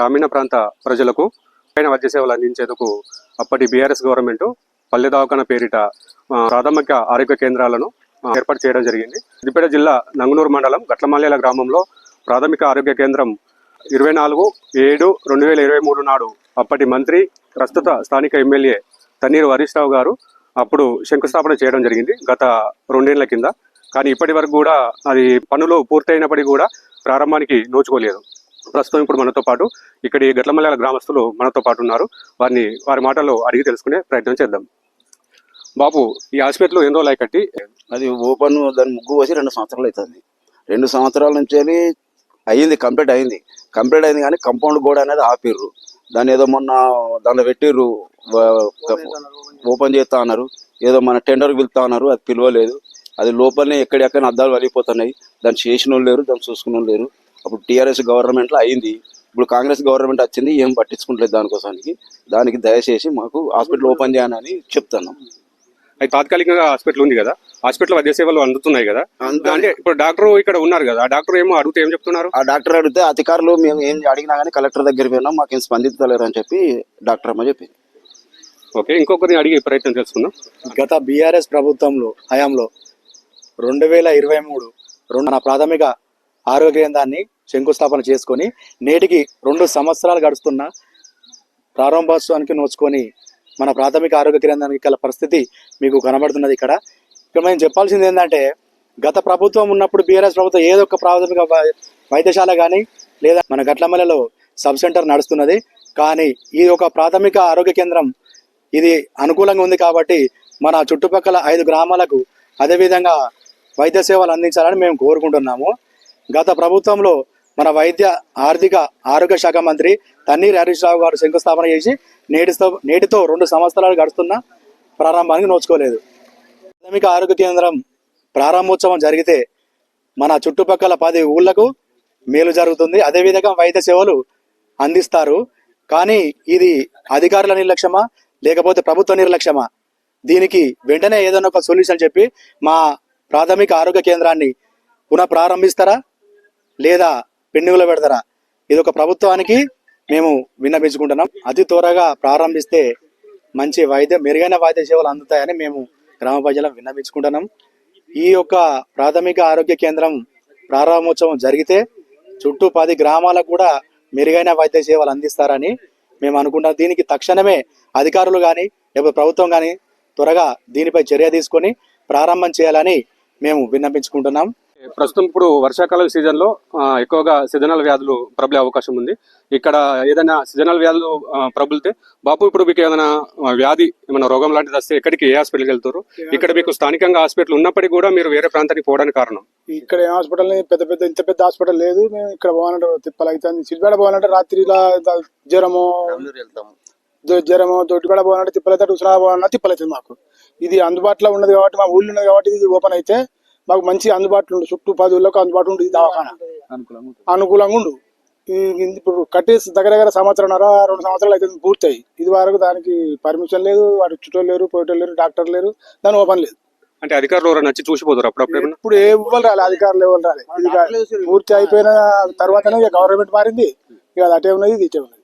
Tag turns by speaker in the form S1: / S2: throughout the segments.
S1: గ్రామీణ ప్రాంత ప్రజలకు పైన వైద్య సేవలు అందించేందుకు అప్పటి బీఆర్ఎస్ గవర్నమెంట్ పల్లె దవాఖాన పేరిట ప్రాథమిక ఆరోగ్య కేంద్రాలను ఏర్పాటు చేయడం జరిగింది. సిద్దిపేట జిల్లా నంగునూరు మండలం గట్లమల్లేల గ్రామంలో ప్రాథమిక ఆరోగ్య కేంద్రం ఇరవై నాలుగు ఏడు రెండు వేల ఇరవై మూడు నాడు అప్పటి మంత్రి ప్రస్తుత స్థానిక ఎమ్మెల్యే తన్నీరు హరీష్ రావు గారు అప్పుడు శంకుస్థాపన చేయడం జరిగింది గత రెండేళ్ళ కింద. కానీ ఇప్పటి వరకు కూడా అది పనులు పూర్తయినప్పటికీ కూడా ప్రారంభానికి నోచుకోలేదు. ప్రస్తుతం ఇప్పుడు మనతో పాటు ఇక్కడి గట్లమల్లాల గ్రామస్తులు మనతో పాటు ఉన్నారు. వారిని వారి మాటల్లో అడిగి తెలుసుకునే ప్రయత్నం చేద్దాం. బాబు ఈ హాస్పిటల్ ఎన్ని రోజులు కట్టి?
S2: అది ఓపెన్ దాని ముగ్గు పోసి రెండు సంవత్సరాలు అవుతుంది. రెండు సంవత్సరాల నుంచి అయ్యింది కంప్లీట్ అయింది కంప్లీట్ అయింది కానీ కంపౌండ్ గోడ అనేది ఆపిర్రు. దాన్ని ఏదో మొన్న దాంట్లో పెట్టిర్రు ఓపెన్ చేస్తా అన్నారు. ఏదో మన టెండర్ పిలుతా అన్నారు అది పిలవలేదు. అది లోపలనే ఎక్కడెక్కడ అద్దాలు వలిగిపోతున్నాయి. దాన్ని చేసిన వాళ్ళు లేరు దాన్ని చూసుకున్న వాళ్ళు లేరు. అప్పుడు టీఆర్ఎస్ గవర్నమెంట్లో అయింది. ఇప్పుడు కాంగ్రెస్ గవర్నమెంట్ వచ్చింది ఏం పట్టించుకుంటలేదు దానికోసానికి. దానికి దయచేసి మాకు హాస్పిటల్ ఓపెన్ చేయాలని చెప్తున్నాం.
S1: అది తాత్కాలికంగా హాస్పిటల్ ఉంది కదా. హాస్పిటల్ వైద్య సేవలు అందుతున్నాయి కదా. అంటే ఇప్పుడు డాక్టర్ ఇక్కడ ఉన్నారు కదా. ఆ డాక్టర్ ఏమో అడిగితే ఏం చెప్తున్నారు?
S2: ఆ డాక్టర్ అడిగితే అధికారులు మేము ఏం అడిగినా కానీ కలెక్టర్ దగ్గర పోయినా మాకేం స్పందించలేరు అని చెప్పి డాక్టర్ అమ్మ చెప్పింది.
S1: ఓకే ఇంకొకరిని అడిగే ప్రయత్నం చేసుకుందాం.
S3: గత బీఆర్ఎస్ ప్రభుత్వంలో హయాంలో రెండు వేల ఇరవై మూడు రెండు ప్రాథమిక ఆరోగ్య కేంద్రాన్ని శంకుస్థాపన చేసుకొని నేటికి రెండు సంవత్సరాలు గడుస్తున్న ప్రారంభోత్సవానికి నోచుకొని మన ప్రాథమిక ఆరోగ్య కేంద్రానికి గల పరిస్థితి మీకు కనబడుతున్నది ఇక్కడ. ఇక్కడ మేము చెప్పాల్సింది ఏంటంటే గత ప్రభుత్వం ఉన్నప్పుడు బీఆర్ఎస్ ప్రభుత్వం ఏదో ఒక ప్రాథమిక వై- వైద్యశాల కానీ లేదా మన గట్లమలలో సబ్ సెంటర్ నడుస్తున్నది. కానీ ఈ ఒక ప్రాథమిక ఆరోగ్య కేంద్రం ఇది అనుకూలంగా ఉంది కాబట్టి మన చుట్టుపక్కల ఐదు గ్రామాలకు అదేవిధంగా వైద్య సేవలు అందించాలని మేము కోరుకుంటున్నాము. గత ప్రభుత్వంలో మన వైద్య ఆర్థిక ఆరోగ్య శాఖ మంత్రి తన్నీర్ హరీష్ రావు గారు శంకుస్థాపన చేసి నేటితో నేటితో రెండు సంవత్సరాలు గడుస్తున్న ప్రారంభానికి నోచుకోలేదు. ప్రాథమిక ఆరోగ్య కేంద్రం ప్రారంభోత్సవం జరిగితే మన చుట్టుపక్కల పది ఊళ్ళకు మేలు జరుగుతుంది. అదేవిధంగా వైద్య సేవలు అందిస్తారు. కానీ ఇది అధికారుల నిర్లక్ష్యమా? లేకపోతే ప్రభుత్వ నిర్లక్ష్యమా? దీనికి వెంటనే ఏదైనా ఒక సొల్యూషన్ చెప్పి మా ప్రాథమిక ఆరోగ్య కేంద్రాన్ని పునః ప్రారంభిస్తారా లేదా పెండింగ్లో పెడతారా? ఇది ఒక ప్రభుత్వానికి మేము విన్నపించుకుంటున్నాం. అతి త్వరగా ప్రారంభిస్తే మంచి వైద్య మెరుగైన వైద్య సేవలు అందుతాయని మేము గ్రామ ప్రజలకు విన్నపించుకుంటున్నాం. ఈ యొక్క ప్రాథమిక ఆరోగ్య కేంద్రం ప్రారంభోత్సవం జరిగితే చుట్టూ పది గ్రామాలకు కూడా మెరుగైన వైద్య సేవలు అందిస్తారని మేము అనుకుంటాం దీనికి తక్షణమే అధికారులు కానీ లేకపోతే ప్రభుత్వం కానీ త్వరగా దీనిపై చర్య తీసుకొని ప్రారంభం చేయాలని మేము విన్నపించుకుంటున్నాం.
S1: ప్రస్తుతం ఇప్పుడు వర్షాకాల సీజన్లో ఆ, ఎక్కువగా సీజనల్ వ్యాధులు ప్రబలే అవకాశం ఉంది. ఇక్కడ ఏదైనా సీజనల్ వ్యాధులు ప్రబలితే బాపు ఇప్పుడు మీకు ఏదైనా వ్యాధి ఏమైనా రోగం లాంటిది వస్తే ఎక్కడికి ఏ హాస్పిటల్కి వెళ్తారు? ఇక్కడ మీకు స్థానికంగా హాస్పిటల్ ఉన్నప్పటికీ కూడా మీరు వేరే ప్రాంతానికి పోవడానికి కారణం?
S4: ఇక్కడ ఏం హాస్పిటల్ పెద్ద పెద్ద ఇంత పెద్ద హాస్పిటల్ లేదు. మేము ఇక్కడ పోవాలంటే తిప్పలు. అవుతుంది సిద్దిపేట పోవాలంటే రాత్రి ఇలా ద- జ్వరము జ్వ- జ్వరము తోటిపేట పోవాలంటే తిప్పలు అవుతాడు ఉస్మానా పోవాలన్నా తిప్పలు అవుతుంది మాకు. ఇది అందుబాటులో ఉన్నది కాబట్టి మా ఊళ్ళో ఉన్నది కాబట్టి ఇది ఓపెన్ అయితే మాకు మంచి అందుబాటులో ఉండు. చుట్టూ పది ఊళ్ళకు అందుబాటులో ఉంటుంది దవాఖాన. అనుకూలంగా ఉండు. ఈ- ఇప్పుడు కట్టేసి దగ్గర దగ్గర సంవత్సరంన్నర రెండు సంవత్సరాలు అయితే పూర్తయి. ఇది వరకు దానికి పర్మిషన్ లేదు. వాడు చుట్టూ లేరు పోయేటోళ్ళు లేరు డాక్టర్ లేరు. దాని ఓపెన్ లేదు.
S1: అంటే అధికారులు ఎవరైనా వచ్చి చూసిపోతారు అప్పుడప్పుడు
S4: ఇప్పుడు ఏ ఇవ్వాలి రాలే అధికారులు ఎవరు రాలే. ఇది పూర్తి అయిపోయిన తర్వాతనే గవర్నమెంట్ మారింది. ఇక అది అటే ఉన్నది ఇది ఇటే ఉన్నది.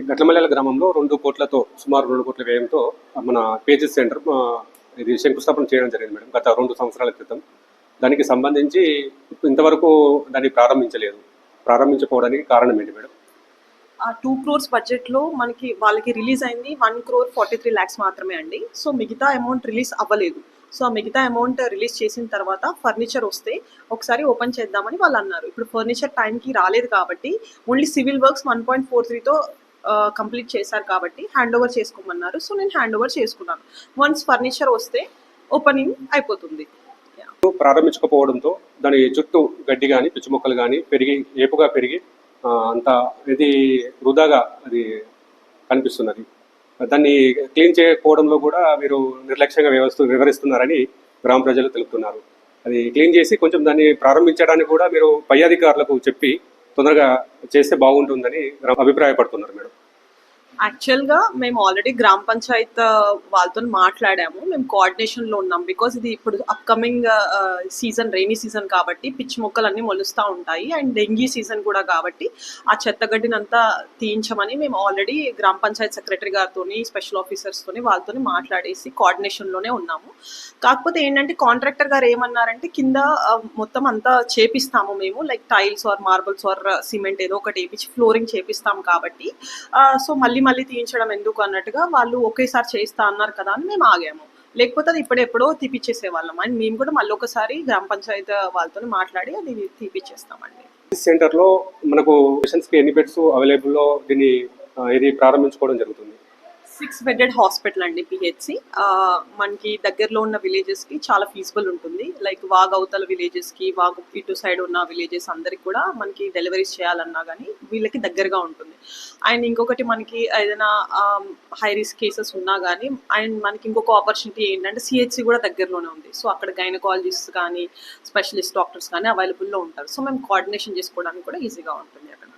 S1: ఈ గట్లమల్లెల గ్రామంలో రెండు కోట్లతో సుమారు రెండు కోట్ల వ్యయంతో మన పేజెస్ సెంటర్ ఇది శంకుస్థాపన చేయడం జరిగింది మేడం గత రెండు సంవత్సరాల క్రితం. దానికి సంబంధించి ఇంతవరకు దాన్ని ప్రారంభించలేదు. ప్రారంభించకపోవడానికి కారణం ఏంటి మేడం?
S5: ఆ టూ క్రోర్స్ బడ్జెట్లో మనకి వాళ్ళకి రిలీజ్ అయింది one crore forty three lakhs మాత్రమే అండి. సో మిగతా అమౌంట్ రిలీజ్ అవ్వలేదు. సో ఆ మిగతా అమౌంట్ రిలీజ్ చేసిన తర్వాత ఫర్నిచర్ వస్తే ఒకసారి ఓపెన్ చేద్దామని వాళ్ళు అన్నారు. ఇప్పుడు ఫర్నిచర్ టైంకి రాలేదు కాబట్టి only civil works one point four త్రీతో complete చేశారు కాబట్టి హ్యాండ్ ఓవర్ చేసుకోమన్నారు. సో నేను హ్యాండ్ ఓవర్ చేసుకున్నాను. వన్స్ ఫర్నిచర్ వస్తే ఓపెనింగ్ అయిపోతుంది.
S1: ప్రారంభించకపోవడంతో దాని చుట్టూ గడ్డి కానీ పిచ్చి మొక్కలు కానీ పెరిగి ఏపుగా పెరిగి అంత ఇది వృధాగా అది కనిపిస్తున్నది. దాన్ని క్లీన్ చేయకపోవడంలో కూడా మీరు నిర్లక్ష్యంగా వ్యవస్థ వివరిస్తున్నారని గ్రామ ప్రజలు తెలుపుతున్నారు. అది క్లీన్ చేసి కొంచెం దాన్ని ప్రారంభించడానికి కూడా మీరు పై అధికారులకు చెప్పి తొందరగా చేస్తే బాగుంటుందని అభిప్రాయపడుతున్నారు మేడం.
S5: యాక్చువల్గా మేము ఆల్రెడీ గ్రామ పంచాయత్ వాళ్ళతో మాట్లాడాము. మేము కోఆర్డినేషన్లో ఉన్నాం. బికాజ్ ఇది ఇప్పుడు అప్కమింగ్ సీజన్ రైనీ సీజన్ కాబట్టి పిచ్చి మొక్కలు అన్నీ మొలుస్తూ ఉంటాయి. అండ్ డెంగీ సీజన్ కూడా కాబట్టి ఆ చెత్త అంతా తీయించమని మేము ఆల్రెడీ గ్రామ పంచాయత్ సెక్రటరీ గారితో స్పెషల్ ఆఫీసర్స్తో వాళ్ళతో మాట్లాడేసి కోఆర్డినేషన్లోనే ఉన్నాము. కాకపోతే ఏంటంటే కాంట్రాక్టర్ గారు ఏమన్నారంటే కింద మొత్తం అంతా చేపిస్తాము మేము. Like tiles or marbles or cement ఏదో ఒకటి వేపించి ఫ్లోరింగ్ చేపిస్తాం కాబట్టి. సో మళ్ళీ మళ్ళీ తీయించడం ఎందుకు అన్నట్టుగా వాళ్ళు ఒకేసారి చేస్తా అన్నారు కదా అని మేము ఆగాము. లేకపోతే అది ఇప్పుడెప్పుడో తీపిచ్చేసే వాళ్ళం అండ్ మేము కూడా మళ్ళీ ఒకసారి గ్రామ పంచాయత్ వాళ్ళతో మాట్లాడి అది తీపిచ్చేస్తామండి.
S1: సెంటర్లో మనకు పేషెంట్స్ ఎన్ని బెడ్స్ అవైలబుల్లో దీన్ని ఇది ప్రారంభించుకోవడం జరుగుతుంది?
S5: సిక్స్ బెడెడ్ హాస్పిటల్ అండి పిహెచ్సి. మనకి దగ్గరలో ఉన్న విలేజెస్కి చాలా ఫీజిబుల్ ఉంటుంది. లైక్ వాగ్ అవతల విలేజెస్కి వాగ్ ఇటు సైడ్ ఉన్న విలేజెస్ అందరికి కూడా మనకి డెలివరీస్ చేయాలన్నా కానీ వీళ్ళకి దగ్గరగా ఉంటుంది. అండ్ ఇంకొకటి మనకి ఏదైనా హై రిస్క్ కేసెస్ ఉన్నా కానీ అండ్ మనకి ఇంకొక ఆపర్చునిటీ ఏంటంటే సిహెచ్సి కూడా దగ్గరలోనే ఉంది. సో అక్కడ గైనకాలజిస్ట్ కానీ స్పెషలిస్ట్ డాక్టర్స్ కానీ అవైలబుల్లో ఉంటారు. సో మేము కోఆర్డినేషన్ చేసుకోవడానికి కూడా ఈజీగా ఉంటుంది అక్కడ.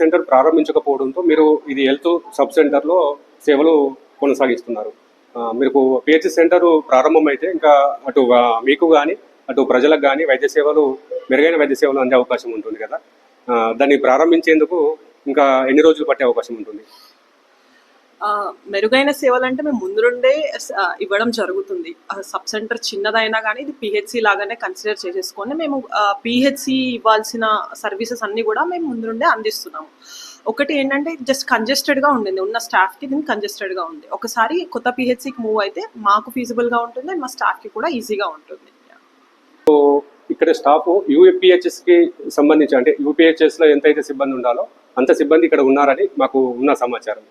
S1: సెంటర్ ప్రారంభించకపోవడంతో మీరు ఇది హెల్త్ సబ్ సెంటర్లో సేవలు కొనసాగిస్తున్నారు. మీకు పిహెచ్సి సెంటర్ ప్రారంభమైతే ఇంకా అటు మీకు కానీ అటు ప్రజలకు కానీ వైద్య సేవలు మెరుగైన వైద్య సేవలు అందే అవకాశం ఉంటుంది కదా. దాన్ని ప్రారంభించేందుకు ఇంకా ఎన్ని రోజులు పట్టే అవకాశం ఉంటుంది?
S5: మెరుగైన సేవలు అంటే మేము ముందు నుండే ఇవ్వడం జరుగుతుంది. సబ్ సెంటర్ చిన్నదైనా కానీ ఇది పిహెచ్సి లాగానే కన్సిడర్ చేసేసుకొని మేము పిహెచ్సి ఇవ్వాల్సిన సర్వీసెస్ అన్ని కూడా మేము ముందు నుండే అందిస్తున్నాము. ఒకటి ఏంటంటే జస్ట్ కంజెస్టెడ్గా ఉండింది. ఉన్న స్టాఫ్కి దీన్ని కంజెస్టెడ్గా ఉంది. ఒకసారి కొత్త పిహెచ్సికి మూవ్ అయితే మాకు ఫీజిబుల్గా ఉంటుంది అండ్ మా స్టాఫ్కి కూడా ఈజీగా ఉంటుంది.
S1: ఇక్కడ స్టాఫ్ యూపీహెచ్ఎస్కి సంబంధించి అంటే యూపీహెచ్ఎస్లో ఎంతైతే సిబ్బంది ఉండాలో అంత సిబ్బంది ఇక్కడ ఉన్నారని మాకు ఉన్న సమాచారం.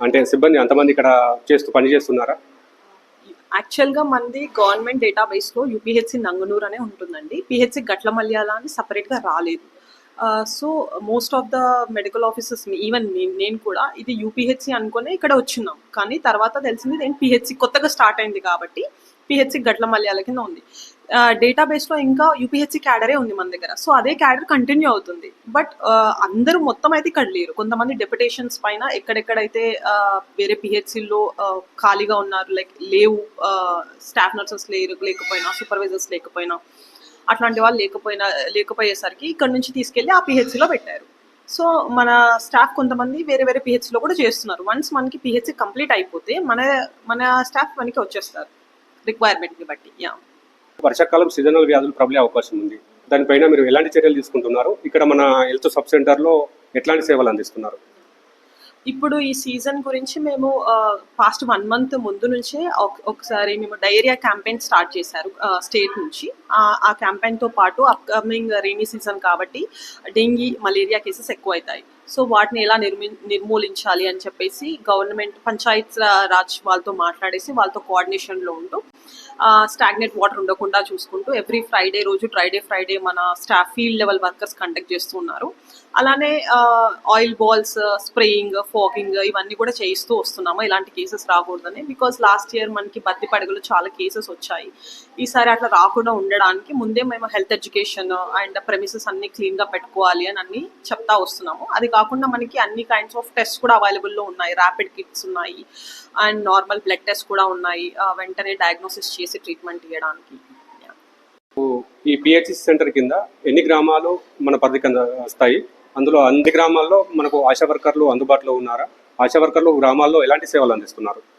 S1: అంటే సిబ్బంది అంతమంది ఇక్కడ చేస్తూ పని చేస్తున్నారా?
S5: యాక్చువల్గా మనది గవర్నమెంట్ డేటాబేస్లో యూపీహెచ్సి నంగునూరు అనే ఉంటుందండి. పిహెచ్సి గట్ల మల్యాల అని సపరేట్గా రాలేదు. So most of the medical officers even నేను కూడా ఇది యూపీహెచ్సి అనుకునే ఇక్కడ వచ్చినాం కానీ తర్వాత తెలిసింది నేను పిహెచ్సి కొత్తగా స్టార్ట్ అయింది కాబట్టి పిహెచ్సి గట్ల మల్యాల కింద ఉంది. డేటాబేస్లో ఇంకా యూపీహెచ్సి క్యాడరే ఉంది మన దగ్గర. సో అదే క్యాడర్ కంటిన్యూ అవుతుంది. బట్ అందరూ మొత్తం అయితే ఇక్కడ లేరు. కొంతమంది డెప్యుటేషన్స్ పైన ఎక్కడెక్కడైతే వేరే పిహెచ్సిలో ఖాళీగా ఉన్నారు లైక్ లేవు స్టాఫ్ నర్సెస్ లేరు లేకపోయినా సూపర్వైజర్స్ లేకపోయినా అట్లాంటి వాళ్ళు లేకపోయినా లేకపోయేసరికి ఇక్కడ నుంచి తీసుకెళ్ళి ఆ పిహెచ్సిలో పెట్టారు. సో మన స్టాఫ్ కొంతమంది వేరే వేరే పిహెచ్సిలో కూడా చేస్తున్నారు. వన్స్ మనకి పిహెచ్సి కంప్లీట్ అయిపోతే మన మన స్టాఫ్ మనకి వచ్చేస్తారు. రిక్వైర్మెంట్ని బట్టి యా
S1: వర్షాకాలం సీజనల్ వ్యాధులు ప్రబలే అవకాశం ఉంది. దానిపైన మీరు ఎలాంటి చర్యలు తీసుకుంటున్నారు? ఇక్కడ మన హెల్త్ సబ్ సెంటర్లో ఎట్లాంటి సేవలు అందిస్తున్నారు?
S5: ఇప్పుడు ఈ సీజన్ గురించి మేము పాస్ట్ వన్ మంత్ ముందు నుంచే ఒకసారి మేము డయేరియా క్యాంపెయిన్ స్టార్ట్ చేశారు స్టేట్ నుంచి. ఆ- ఆ క్యాంపెయిన్తో పాటు అప్కమింగ్ రెయినీ సీజన్ కాబట్టి డెంగీ మలేరియా కేసెస్ ఎక్కువ అవుతాయి సో వాటిని ఎలా నిర్మి నిర్మూలించాలి అని చెప్పేసి గవర్నమెంట్ పంచాయత్ రాజ్ వాళ్ళతో మాట్లాడేసి వాళ్ళతో కోఆర్డినేషన్లో ఉంటూ స్టాగ్నెట్ వాటర్ ఉండకుండా చూసుకుంటూ ఎవ్రీ ఫ్రైడే రోజు ఫ్రైడే ఫ్రైడే మన staff field level workers conduct చేస్తున్నారు అలానే ఆయిల్ బాల్స్ స్ప్రేయింగ్ ఫాగింగ్ ఇవన్నీ కూడా చేయిస్తూ వస్తున్నాము. ఇలాంటి కేసెస్ రాకూడదని బికాస్ లాస్ట్ ఇయర్ మనకి బత్తి పడగలు చాలా కేసెస్ వచ్చాయి. ఈసారి అట్లా రాకుండా ఉండడానికి ముందే మేము హెల్త్ ఎడ్యుకేషన్ అండ్ ప్రెమిసెస్ అన్ని క్లీన్గా పెట్టుకోవాలి అని అన్ని చెప్తా వస్తున్నాము. అది కాకుండా మనకి అన్ని కైండ్స్ ఆఫ్ టెస్ట్ కూడా అవైలబుల్లో ఉన్నాయి. ర్యాపిడ్ కిట్స్ ఉన్నాయి. అండ్ నార్మల్ బ్లడ్ టెస్ట్ కూడా ఉన్నాయి. ఆ, వెంటనే డయాగ్నోసిస్ చేసి ట్రీట్మెంట్ ఇవ్వడానికి
S1: ఈ పిహెచ్సి సెంటర్ కింద ఎన్ని గ్రామాలు మన పరిధి కింద వస్తాయి? అందులో అన్ని గ్రామాల్లో మనకు ఆశా వర్కర్లు అందుబాటులో ఉన్నారా? ఆశా వర్కర్లు గ్రామాల్లో ఎలాంటి సేవలు అందిస్తున్నారు?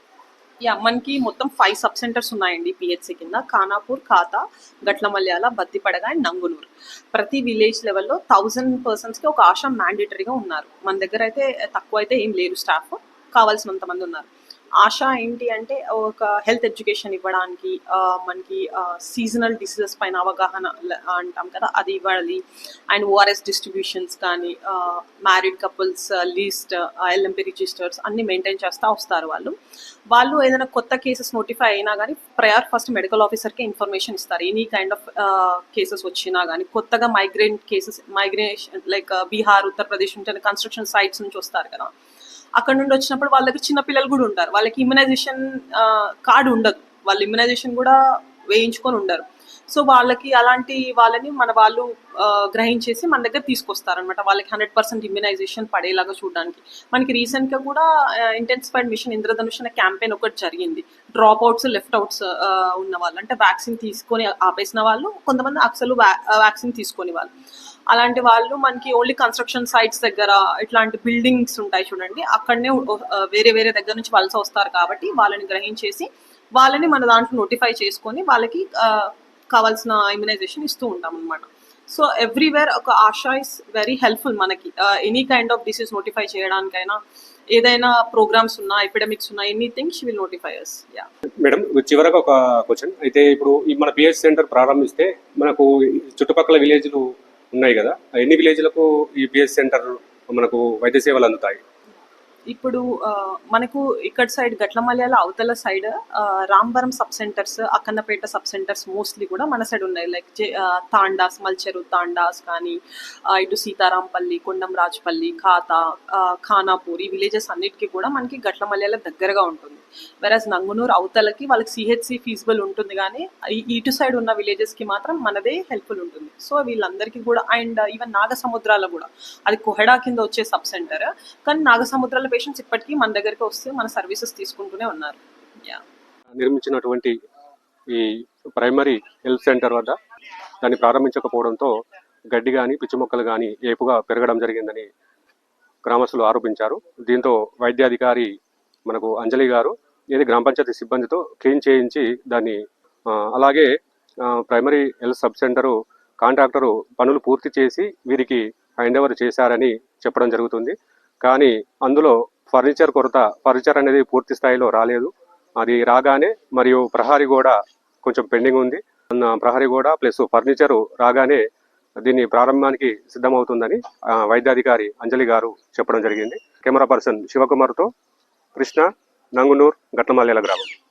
S5: యా మనకి మొత్తం ఫైవ్ సబ్ సెంటర్స్ ఉన్నాయండి పిహెచ్సి కింద. ఖానాపూర్ ఖాతా గట్ల మల్యాల బత్తిపడగ అండ్ నంగునూరు. ప్రతి విలేజ్ లెవెల్లో థౌజండ్ పర్సన్స్కి ఒక ఆశ మ్యాండేటరీగా ఉన్నారు. మన దగ్గర అయితే తక్కువ అయితే ఏం లేరు స్టాఫ్ కావాల్సినంత మంది ఉన్నారు. ఆశ ఏంటి అంటే ఒక హెల్త్ ఎడ్యుకేషన్ ఇవ్వడానికి మనకి సీజనల్ డిసీజెస్ పైన అవగాహన అంటాం కదా అది ఇవ్వాలి. And O R S distributions కానీ married couples least L M P registers అన్ని మెయింటైన్ చేస్తూ వస్తారు వాళ్ళు. వాళ్ళు ఏదైనా కొత్త కేసెస్ నోటిఫై అయినా కానీ ప్రయర్ ఫస్ట్ మెడికల్ ఆఫీసర్కి ఇన్ఫర్మేషన్ ఇస్తారు. ఎనీ కైండ్ ఆఫ్ కేసెస్ వచ్చినా కానీ కొత్తగా migraine cases migration like Bihar Uttar Pradesh నుంచి కన్స్ట్రక్షన్ సైట్స్ నుంచి వస్తారు కదా. అక్కడ నుండి వచ్చినప్పుడు వాళ్ళ దగ్గర చిన్న పిల్లలు కూడా ఉంటారు. వాళ్ళకి ఇమ్యునైజేషన్ కార్డు ఉండదు. వాళ్ళు ఇమ్యునైజేషన్ కూడా వేయించుకొని ఉండరు. సో వాళ్ళకి అలాంటి వాళ్ళని మన వాళ్ళు గ్రహించేసి మన దగ్గర తీసుకొస్తారనమాట వాళ్ళకి హండ్రెడ్ పర్సెంట్ ఇమ్యునైజేషన్ పడేలాగా చూడడానికి. మనకి రీసెంట్గా కూడా ఇంటెన్సిఫైడ్ మిషన్ ఇంద్రధనుష్ అనే క్యాంపెయిన్ ఒకటి జరిగింది. డ్రాప్ అవుట్స్ లెఫ్ట్ అవుట్స్ ఉన్న వాళ్ళు. అంటే వ్యాక్సిన్ తీసుకొని ఆపేసిన వాళ్ళు కొంతమంది అసలు వ్యాక్సిన్ తీసుకొని వాళ్ళు. అలాంటి వాళ్ళు మనకి ఓన్లీ కన్స్ట్రక్షన్ సైట్స్ దగ్గర ఇట్లాంటి బిల్డింగ్స్ ఉంటాయి చూడండి. అక్కడనే వేరే వేరే దగ్గర నుంచి వలస వస్తారు కాబట్టి వాళ్ళని గ్రహించేసి వాళ్ళని మన దాంట్లో నోటిఫై చేసుకొని వాళ్ళకి కావాల్సిన ఇమ్యునైజేషన్ ఇస్తూ ఉంటాం అనమాట సో ఎవ్రీవేర్ ఒక ఆశా ఇస్ వెరీ హెల్ప్ఫుల్ మనకి. Any kind of disease notify చేయడానికైనా ఏదైనా ప్రోగ్రామ్స్ ఉన్నా ఎపిడమిక్స్ ఉన్నా anything she will notify us yeah
S1: madam చివరకు ఒక క్వశ్చన్ అయితే ఇప్పుడు మన పిహెచ్ సెంటర్ ప్రారంభిస్తే మనకు చుట్టుపక్కల విలేజ్లు ఉన్నాయి కదా. ఎన్ని విలేజ్లకు ఈ పిహెచ్ సెంటర్ మనకు వైద్య సేవలు అందుతాయి?
S5: ఇప్పుడు మనకు ఇక్కడ సైడ్ గట్లమల్యాల అవతల side Rambaram sub centres Akkannapeta sub centres mostly కూడా మన సైడ్ ఉన్నాయి. లైక్ తాండాస్ మల్చెరు తాండాస్ కానీ ఇటు సీతారాంపల్లి కొండం రాజపల్లి ఖాతా ఖానాపూర్ ఈ విలేజెస్ అన్నిటికీ కూడా మనకి గట్లమల్యాల దగ్గరగా ఉంటుంది. వెరాజ్ నంగునూరు అవతలకి వాళ్ళకి సిహెచ్సి ఫీజిబుల్ ఉంటుంది కానీ ఇటు సైడ్ ఉన్న విలేజెస్కి మాత్రం మనదే హెల్ప్ఫుల్ ఉంటుంది. సో వీళ్ళందరికీ కూడా అండ్ ఈవెన్ నాగసముద్రాల కూడా. అది కొహెడా కింద వచ్చే సబ్ సెంటర్ కానీ నాగసముద్రాల పేషెంట్స్ ఇప్పటికీ మన దగ్గరికి వస్తే మన సర్వీసెస్ తీసుకుంటూనే ఉన్నారు.
S1: నిర్మించినటువంటి ఈ ప్రైమరీ హెల్త్ సెంటర్ వద్ద దాన్ని ప్రారంభించకపోవడంతో గడ్డి కానీ పిచ్చి మొక్కలు కానీ ఏపుగా పెరగడం జరిగిందని గ్రామస్తులు ఆరోపించారు. దీంతో వైద్యాధికారి మనకు అంజలి గారు ఇది గ్రామ పంచాయతీ సిబ్బందితో క్లీన్ చేయించి దాన్ని అలాగే primary health sub centre contractor పనులు పూర్తి చేసి వీరికి హ్యాండ్ ఓవర్ చేశారని చెప్పడం జరుగుతుంది. కానీ అందులో ఫర్నిచర్ కొరత ఫర్నిచర్ అనేది పూర్తి స్థాయిలో రాలేదు. అది రాగానే మరియు ప్రహారీ గోడ కొంచెం పెండింగ్ ఉంది. అన్న ప్రహరీ గోడ ప్లస్ ఫర్నిచరు రాగానే దీన్ని ప్రారంభానికి సిద్ధమవుతుందని వైద్యాధికారి అంజలి గారు చెప్పడం జరిగింది. కెమెరా పర్సన్ శివకుమార్తో కృష్ణ నంగునూర్ గట్లమల్లేల గ్రామం.